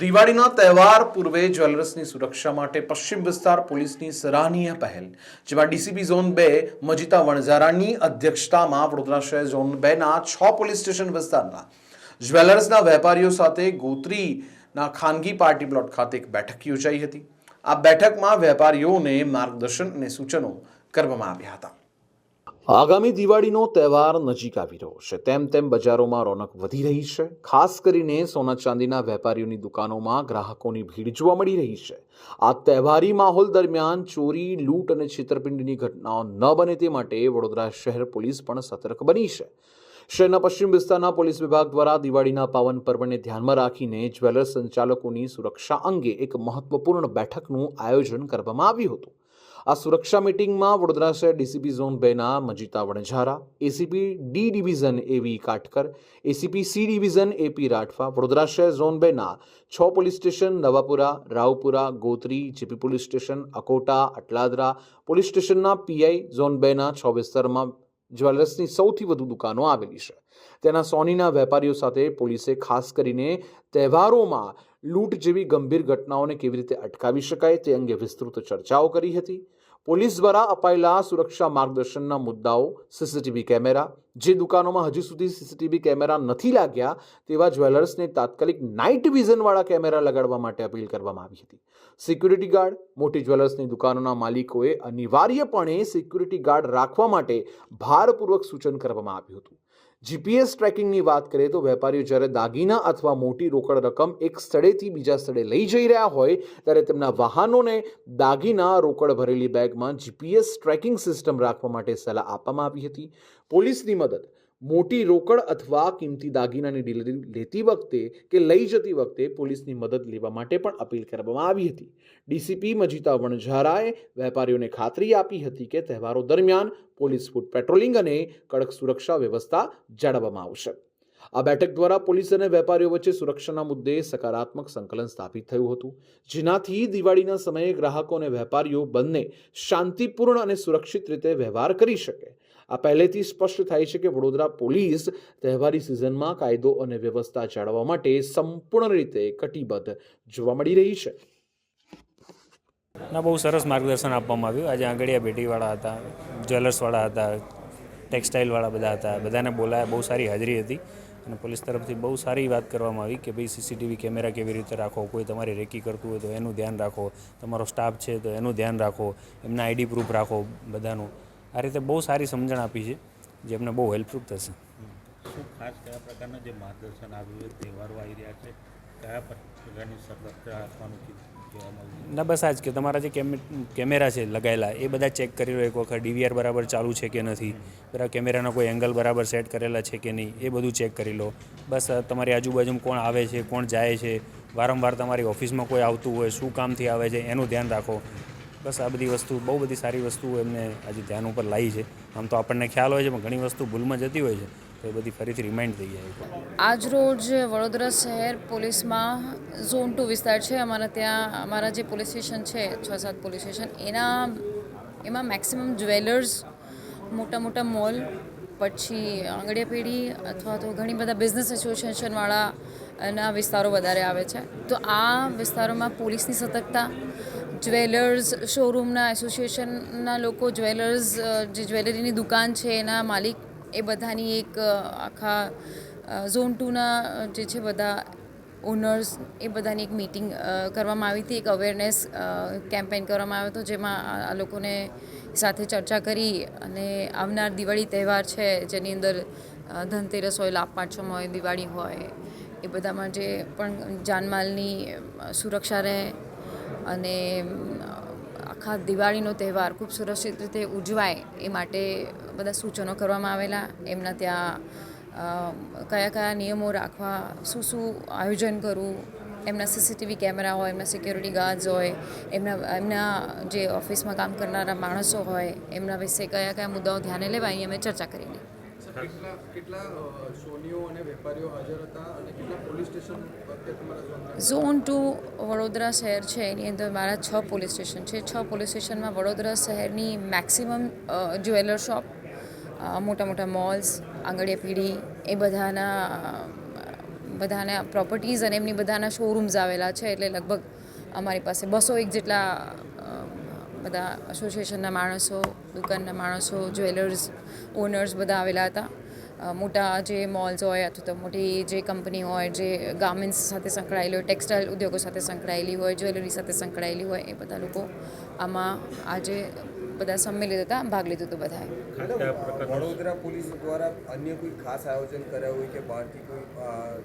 દિવાળીના તહેવાર પૂર્વે જ્વેલર્સની સુરક્ષા માટે પશ્ચિમ વિસ્તાર પોલીસની સરાહનીય પહેલ. જેમાં ડીસીપી ઝોન બે, મજીતા વણઝારાની અધ્યક્ષતામાં વડોદરા શહેર ઝોન બેના છ પોલીસ સ્ટેશન વિસ્તારના જ્વેલર્સના વેપારીઓ સાથે ગોત્રીના ખાનગી પાર્ટી પ્લોટ ખાતે એક બેઠક યોજાઈ હતી. આ બેઠકમાં વેપારીઓને માર્ગદર્શન અને સૂચનો કરવામાં આવ્યા હતા. આગામી દિવાળીનો તહેવાર નજીક આવી રહ્યો છે. તેમ તેમ બજારોમાં રોનક વધી રહી છે. ખાસ કરીને સોના ચાંદીના વેપારીઓની દુકાનોમાં ગ્રાહકોની ભીડ જોવા મળી રહી છે. આ તહેવારી માહોલ દરમિયાન ચોરી, લૂંટ અને છેતરપિંડીની ઘટનાઓ ન બને તે માટે વડોદરા શહેર પોલીસ પણ સતર્ક બની છે. શહેરના પશ્ચિમ વિસ્તારના પોલીસ વિભાગ દ્વારા દિવાળીના પાવન પર્વને ધ્યાનમાં રાખીને જ્વેલર્સ સંચાલકોની સુરક્ષા અંગે એક મહત્વપૂર્ણ બેઠકનું આયોજન કરવામાં આવ્યું હતું. આ સુરક્ષા મિટિંગમાં વડોદરા શહેર ડીસીપી ઝોન બેના Majita Vanzara, ACP D division AV Katkar, ACP C division AP Rathwa, Vadodara શહેર ઝોન બેના છ police station, Navapura, Raopura, Gotri, GP police station, Akota, Atladara, police સ્ટેશનના પીઆઈ ઝોન બેના છ વિસ્તારમાં જ્વેલર્સની સૌથી વધુ દુકાનો આવેલી છે. તેના સોનીના વેપારીઓ સાથે પોલીસે ખાસ કરીને તહેવારોમાં લૂંટ જેવી ગંભીર ઘટનાઓને કેવી રીતે અટકાવી શકાય તે અંગે વિસ્તૃત ચર્ચાઓ કરી હતી. પોલીસ દ્વારા અપાયેલા સુરક્ષા માર્ગદર્શનના મુદ્દાઓ, સીસીટીવી કેમેરા, જે દુકાનોમાં હજી સુધી સીસીટીવી કેમેરા નથી લાગ્યા તેવા જ્વેલર્સને તાત્કાલિક નાઇટ વિઝનવાળા કેમેરા લગાડવા માટે અપીલ કરવામાં આવી હતી. સિક્યુરિટી ગાર્ડ, મોટી જ્વેલર્સની દુકાનોના માલિકોએ અનિવાર્યપણે સિક્યુરિટી ગાર્ડ રાખવા માટે ભારપૂર્વક સૂચન કરવામાં આવ્યું હતું. જીપીએસ ટ્રેકિંગની વાત કરીએ તો વેપારીઓ જ્યારે દાગીના અથવા મોટી રોકડ રકમ એક સ્થળેથી બીજા સ્થળે લઈ જઈ રહ્યા હોય, ત્યારે તેમના વાહનોને દાગીના રોકડ ભરેલી બેગમાં જીપીએસ ટ્રેકિંગ સિસ્ટમ રાખવા માટે સલાહ આપવામાં આવી હતી. પોલીસની મદદ મોટી રોકડ અથવા કિંમતી દાગીનાની ડિલિવરી લેતી વખતે કે લઈ જતી વખતે પોલીસની મદદ લેવા માટે પણ અપીલ કરવામાં આવી હતી. ડીસીપી મજીતા વણઝારાએ વેપારીઓને ખાતરી આપી હતી કે તહેવારો દરમિયાન પોલીસ ફૂટ પેટ્રોલિંગ અને કડક સુરક્ષા વ્યવસ્થા જાળવવામાં આવશે. આ બેઠક દ્વારા પોલીસ અને વેપારીઓ વચ્ચે સુરક્ષાના મુદ્દે સકારાત્મક સંકલન સ્થાપિત થયું હતું. જેનાથી દિવાળીના સમયે ગ્રાહકો અને વેપારીઓ બંને શાંતિપૂર્ણ અને સુરક્ષિત રીતે વ્યવહાર કરી શકે. આ પહેલેથી સ્પષ્ટ થાય છે કે વડોદરા પોલીસ તહેવારી સિઝનમાં કાયદો અને વ્યવસ્થા જાળવવા માટે સંપૂર્ણ રીતે કટિબદ્ધ જોવા મળી રહી છે. ના, બહુ સરસ માર્ગદર્શન આપવામાં આવ્યું. આજે આંગળીયા બેટીવાળા હતા, જ્વેલર્સવાળા હતા, ટેક્સટાઇલવાળા બધા હતા. બધાને બોલાયા, બહુ સારી હાજરી હતી. અને પોલીસ તરફથી બહુ સારી વાત કરવામાં આવી કે ભાઈ, સીસીટીવી કેમેરા કેવી રીતે રાખો? કોઈ તમારી રેકી કરતું હોય તો એનું ધ્યાન રાખો. તમારો સ્ટાફ છે તો એનું ધ્યાન રાખો. એમના આઈડી પ્રૂફ રાખો બધાનું. આ રીતે બહુ સારી સમજણ આપી છે જે અમને બહુ હેલ્પફુલ થશે. શું ખાસ કયા પ્રકારના જે માર્ગદર્શન આવ્યું તહેવારો આવી રહ્યા છે? કયા પ્રકારની સતર્કતા રાખવાનું કીધું ના બસ આ જ કે તમારા જે કેમે કેમેરા છે લગાયેલા એ બધા ચેક કરી લો એક વખત ડીવીઆર બરાબર ચાલુ છે કે નથી? બરાબર કેમેરાના કોઈ એંગલ બરાબર સેટ કરેલા છે કે નહીં? એ બધું ચેક કરી લો. બસ તમારી આજુબાજુમાં કોણ આવે છે કોણ જાય છે? વારંવાર તમારી ઓફિસમાં કોઈ આવતું હોય શું કામથી આવે છે એનું ધ્યાન રાખો. બસ આ બધી વસ્તુ, બહુ બધી સારી વસ્તુઓ એમને આજે ધ્યાન ઉપર લાવી છે. આમ તો આપણને ખ્યાલ હોય છે, પણ ઘણી વસ્તુ ભૂલમાં જતી હોય છે, તો એ બધી ફરીથી રિમાઇન્ડ થઈ જાય આજ રોજ વડોદરા શહેર પોલીસમાં ઝોન ટુ વિસ્તાર છે. અમારા ત્યાં, અમારા જે પોલીસ સ્ટેશન છે, છ સાત પોલીસ સ્ટેશન, એના, એમાં મેક્સિમમ જ્વેલર્સ, મોટા મોટા મોલ, પછી આંગળીયા પેઢી અથવા તો ઘણી બધા બિઝનેસ એસોસિએશનવાળા એના વિસ્તારો વધારે આવે છે. તો આ વિસ્તારોમાં પોલીસની સતર્કતા જ્વેલર્સ શોરૂમના એસોસિએશનના લોકો, જ્વેલર્સ જે જ્વેલરીની દુકાન છે, એના માલિક, એ બધાની એક આખા ઝોન ટુના જે છે બધા ઓનર્સ, એ બધાની એક મિટિંગ કરવામાં આવી હતી, એક અવેરનેસ કેમ્પેન કરવામાં આવ્યો હતો, જેમાં આ લોકોને સાથે ચર્ચા કરી અને આવનાર દિવાળી તહેવાર છે, જેની અંદર ધનતેરસ હોય લાભ પાંચમ હોય, દિવાળી હોય, એ બધામાં જે પણ જાનમાલની સુરક્ષા રહે અને આખા દિવાળીનો તહેવાર ખૂબ સુરક્ષિત રીતે ઉજવાય એ માટે બધા સૂચનો કરવામાં આવેલા. એમના ત્યાં કયા કયા નિયમો રાખવા, શું શું આયોજન કરવું, એમના સીસીટીવી કેમેરા હોય, એમના સિક્યોરિટી ગાર્ડ્સ હોય, એમના એમના જે ઓફિસમાં કામ કરનારા માણસો હોય, એમના વિશે કયા કયા મુદ્દાઓ ધ્યાને લેવા અહીં અમે ચર્ચા કરેલી ઝોન ટુ વડોદરા શહેર છે, એની અંદર મારા છ પોલીસ સ્ટેશન છે. છ પોલીસ સ્ટેશનમાં વડોદરા શહેરની મેક્સિમમ જ્વેલર શોપ મોટા મોટા મોલ્સ, આંગળીયા પીઢી એ બધાના બધાના પ્રોપર્ટીઝ અને એમની બધાના શોરૂમ્સ આવેલા છે, એટલે લગભગ અમારી પાસે બસો એક જેટલા બધા એસોસિએશનના માણસો દુકાનના માણસો જ્વેલર્સ ઓનર્સ બધા આવેલા હતા. મોટા જે મોલ્સ હોય અથવા તો મોટી જે કંપની હોય જે ગાર્મેન્ટ્સ સાથે સંકળાયેલી હોય ટેક્સટાઇલ ઉદ્યોગો સાથે સંકળાયેલી હોય જ્વેલરી સાથે સંકળાયેલી હોય એ બધા લોકો આમાં આજે બધા સંમેલિત હતા ભાગ લીધો હતો બધાએ. વડોદરા પોલીસ દ્વારા અન્ય કોઈ ખાસ આયોજન કરાયું હોય કે બહારથી કોઈ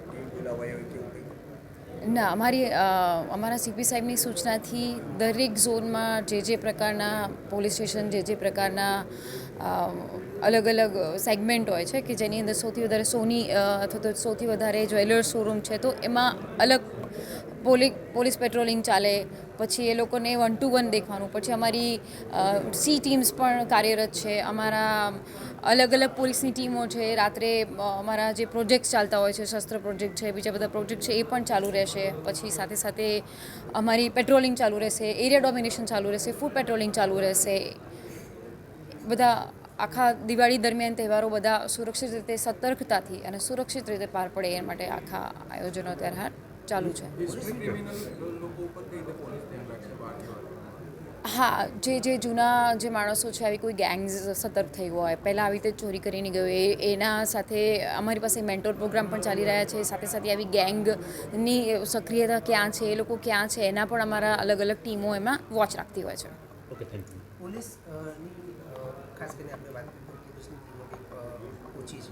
ટીમ બોલાવાઈ હોય કે ના, અમારી અમારા સીપી સાહેબની સૂચનાથી દરેક ઝોનમાં જે જે પ્રકારના પોલીસ સ્ટેશન, જે જે પ્રકારના અલગ અલગ સેગમેન્ટ હોય છે કે જેની અંદર સૌથી વધારે સોની અથવા તો સૌથી વધારે જ્વેલર્સ શોરૂમ છે, તો એમાં અલગ પોલી, પોલીસ પેટ્રોલિંગ ચાલે, પછી એ લોકોને વન ટુ વન દેખવાનું, પછી અમારી સી ટીમ્સ પણ કાર્યરત છે, અમારા અલગ અલગ પોલીસની ટીમો છે, રાત્રે અમારા જે પ્રોજેક્ટ્સ ચાલતા હોય છે, શસ્ત્ર પ્રોજેક્ટ છે, બીજા બધા પ્રોજેક્ટ છે, એ પણ ચાલુ રહેશે, પછી સાથે સાથે અમારી પેટ્રોલિંગ ચાલુ રહેશે, એરિયા ડોમિનેશન ચાલુ રહેશે, ફૂડ પેટ્રોલિંગ ચાલુ રહેશે, બધા આખા દિવાળી દરમિયાન તહેવારો બધા સુરક્ષિત રીતે સતર્કતાથી અને સુરક્ષિત રીતે પાર પડે એ માટે આખા આયોજનો અત્યારે ચાલુ છે. હા જે જે જૂના જે માણસો છે આવી કોઈ ગેંગ્સ સતર્ક થઈ હોય પહેલાં આવી રીતે ચોરી કરીને ગયો એ એના સાથે અમારી પાસે મેન્ટોર પ્રોગ્રામ પણ ચાલી રહ્યા છે સાથે સાથે આવી ગેંગની સક્રિયતા ક્યાં છે એ લોકો ક્યાં છે એના પણ અમારા અલગ અલગ ટીમો એમાં વોચ રાખતી હોય છે. ઓકે થેન્ક યુ પોલીસ ખાસ કરીને આપણે વાત ઓછી છે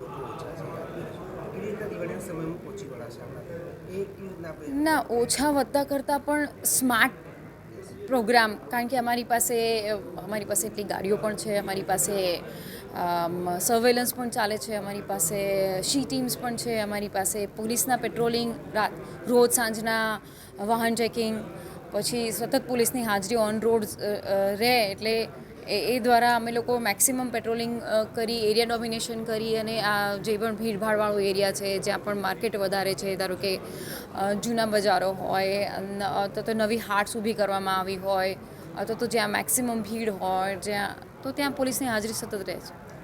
લોકો ઓછા ના, ઓછા વધતા કરતાં પણ સ્માર્ટ પ્રોગ્રામ, કારણ કે અમારી પાસે અમારી પાસે એટલી ગાડીઓ પણ છે, અમારી પાસે સર્વેલન્સ પણ ચાલે છે, અમારી પાસે શી ટીમ્સ પણ છે, અમારી પાસે પોલીસના પેટ્રોલિંગ રાત, રોજ સાંજના વાહન ચેકિંગ પછી સતત પોલીસની હાજરી ઓન રોડ રહે એટલે એ એ દ્વારા અમે લોકો મેક્સિમમ પેટ્રોલિંગ કરી, એરિયા ડોમિનેશન કરી અને આ જે પણ ભીડભાડવાળો એરિયા છે, જ્યાં પણ માર્કેટ વધારે છે, ધારો કે જૂના બજારો હોય અથવા તો નવી હાટ્સ ઊભી કરવામાં આવી હોય, અથવા તો જ્યાં મેક્સિમમ ભીડ હોય, જ્યાં, તો ત્યાં પોલીસની હાજરી સતત રહે છે.